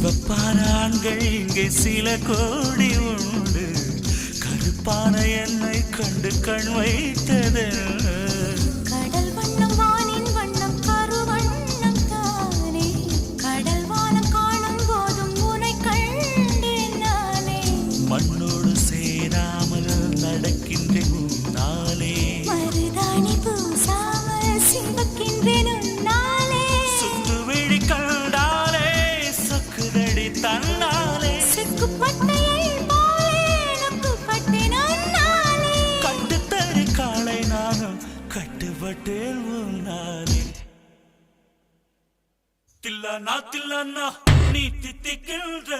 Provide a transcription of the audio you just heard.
சிவப்பான ஆண்கள் இங்கே சில கோடி உண்டு. கருப்பான என்னை கண்டு கண் வைத்தது. கடல் வண்ணம் வானின் வண்ணம் கருவண்ணம் தானே. கடல் வானம் காணும் போதும் உனை கண்டேன் நானே. மண்ணோடு சேராமல் நடக்கின்றேன் உன்னாலே. மருதாணி பூசாமல் சிவக்கின்றேன் கட்டுப்பட்டேன் உன்னாலே தில்லானா தில்லானா நீ தித்திக்கின்ற